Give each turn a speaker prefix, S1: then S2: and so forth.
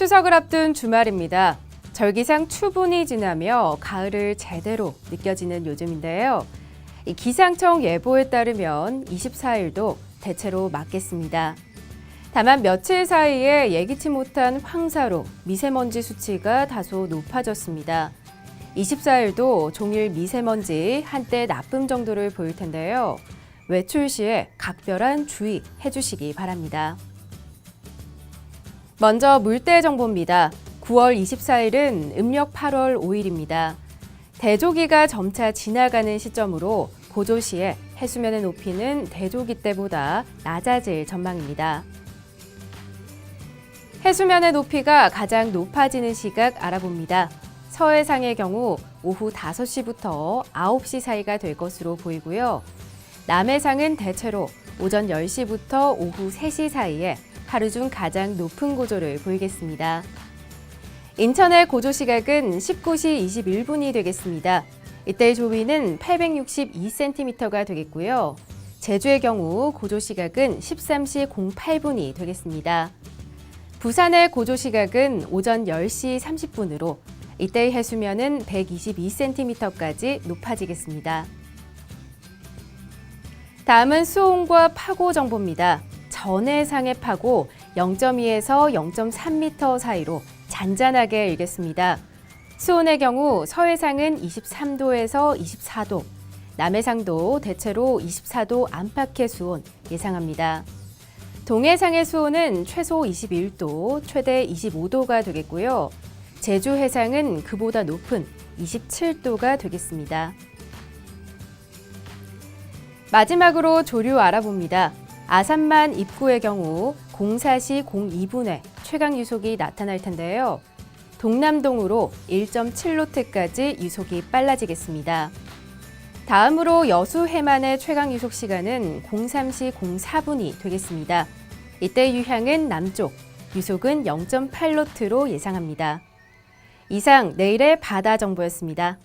S1: 추석을 앞둔 주말입니다. 절기상 추분이 지나며 가을을 제대로 느껴지는 요즘인데요. 이 기상청 예보에 따르면 24일도 대체로 맞겠습니다. 다만 며칠 사이에 예기치 못한 황사로 미세먼지 수치가 다소 높아졌습니다. 24일도 종일 미세먼지 한때 나쁨 정도를 보일 텐데요. 외출 시에 각별한 주의 해주시기 바랍니다. 먼저 물때 정보입니다. 9월 24일은 음력 8월 5일입니다. 대조기가 점차 지나가는 시점으로 고조 시에 해수면의 높이는 대조기 때보다 낮아질 전망입니다. 해수면의 높이가 가장 높아지는 시각 알아봅니다. 서해상의 경우 오후 5시부터 9시 사이가 될 것으로 보이고요. 남해상은 대체로 오전 10시부터 오후 3시 사이에 하루 중 가장 높은 고조를 보이겠습니다. 인천의 고조 시각은 19시 21분이 되겠습니다. 이때 조위는 862cm가 되겠고요. 제주의 경우 고조 시각은 13시 08분이 되겠습니다. 부산의 고조 시각은 오전 10시 30분으로 이때의 해수면은 122cm까지 높아지겠습니다. 다음은 수온과 파고 정보입니다. 전해상의 파고 0.2에서 0.3m 사이로 잔잔하게 일겠습니다. 수온의 경우 서해상은 23도에서 24도, 남해상도 대체로 24도 안팎의 수온 예상합니다. 동해상의 수온은 최소 21도, 최대 25도가 되겠고요. 제주 해상은 그보다 높은 27도가 되겠습니다. 마지막으로 조류 알아봅니다. 아산만 입구의 경우 04시 02분에 최강 유속이 나타날 텐데요. 동남동으로 1.7노트까지 유속이 빨라지겠습니다. 다음으로 여수 해만의 최강 유속 시간은 03시 04분이 되겠습니다. 이때 유향은 남쪽, 유속은 0.8노트로 예상합니다. 이상 내일의 바다 정보였습니다.